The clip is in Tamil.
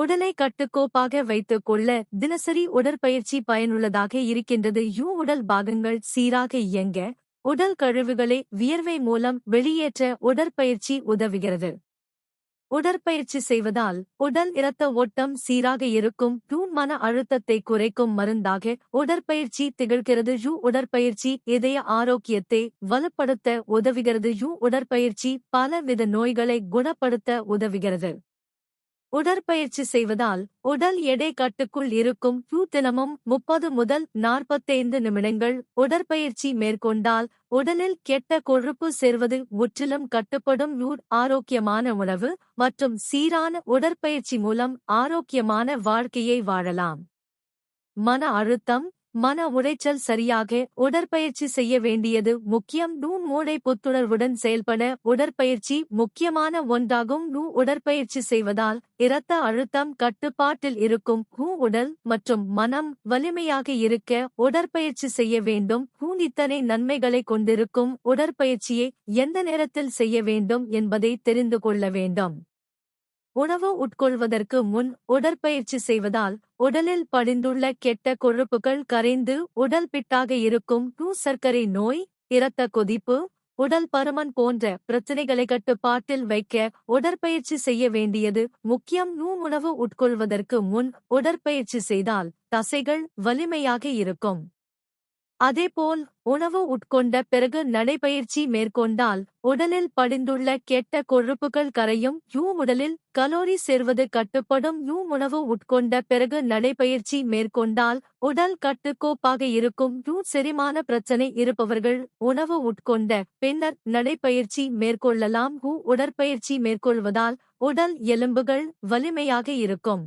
உடலை கட்டுக்கோப்பாக வைத்துக் கொள்ள தினசரி உடற்பயிற்சி பயனுள்ளதாக இருக்கின்றது. யூ உடல் பாகங்கள் சீராக இயங்க உடல் கழிவுகளை வியர்வை மூலம் வெளியேற்ற உடற்பயிற்சி உதவுகிறது. உடற்பயிற்சி செய்வதால் உடல் இரத்த ஓட்டம் சீராக இருக்கும் யூ மன அழுத்தத்தை குறைக்கும் மருந்தாக உடற்பயிற்சி திகழ்கிறது. யூ உடற்பயிற்சி இதய ஆரோக்கியத்தை வலுப்படுத்த உதவுகிறது. யூ உடற்பயிற்சி பலவித நோய்களை குணப்படுத்த உதவுகிறது. உடற்பயிற்சி செய்வதால் உடல் எடை கட்டுக்குள் இருக்கும் தினமும் முப்பது முதல் நாற்பத்தைந்து நிமிடங்கள் உடற்பயிற்சி மேற்கொண்டால் உடலில் கெட்ட கொழுப்பு சேர்வது முற்றிலும் கட்டுப்படும் யூ ஆரோக்கியமான உணவு மற்றும் சீரான உடற்பயிற்சி மூலம் ஆரோக்கியமான வாழ்க்கையை வாழலாம். மன அழுத்தம் மன உளைச்சல் சரியாக உடற்பயிற்சி செய்ய வேண்டியது முக்கியம். நூ மூளை புத்துணர்வுடன் செயல்பட உடற்பயிற்சி முக்கியமான ஒன்றாகும். நூ உடற்பயிற்சி செய்வதால் இரத்த அழுத்தம் கட்டுப்பாட்டில் இருக்கும். ஹூ உடல் மற்றும் மனம் வலிமையாக இருக்க உடற்பயிற்சி செய்ய வேண்டும். ஹூ இத்தனை நன்மைகளை கொண்டிருக்கும். உடற்பயிற்சியை எந்த நேரத்தில் செய்ய வேண்டும் என்பதை தெரிந்து கொள்ள வேண்டும். உணவு உட்கொள்வதற்கு முன் உடற்பயிற்சி செய்வதால் உடலில் படிந்துள்ள கெட்ட கொழுப்புகள் கரைந்து உடல் பிட்டாக இருக்கும் டூ சர்க்கரை நோய் இரத்த கொதிப்பு உடல் பருமன் போன்ற பிரச்சனைகளை கட்டுப்பாட்டில் வைக்க உடற்பயிற்சி செய்ய வேண்டியது முக்கியம். நூ உணவு உட்கொள்வதற்கு முன் உடற்பயிற்சி செய்தால் தசைகள் வலிமையாக இருக்கும். அதேபோல் உணவு உட்கொண்ட பிறகு நடைபயிற்சி மேற்கொண்டால் உடலில் படிந்துள்ள கெட்ட கொழுப்புகள் கரையும் யூ உடலில் கலோரி சேர்வது கட்டுப்படும் யூ உணவு உட்கொண்ட பிறகு நடைபயிற்சி மேற்கொண்டால் உடல் கட்டுக்கோப்பாக இருக்கும் யூ செரிமான பிரச்சனை இருப்பவர்கள் உணவு உட்கொண்ட பின்னர் நடைபயிற்சி மேற்கொள்ளலாம் ஹூ உடற்பயிற்சி மேற்கொள்வதால் உடல் எலும்புகள் வலிமையாக இருக்கும்.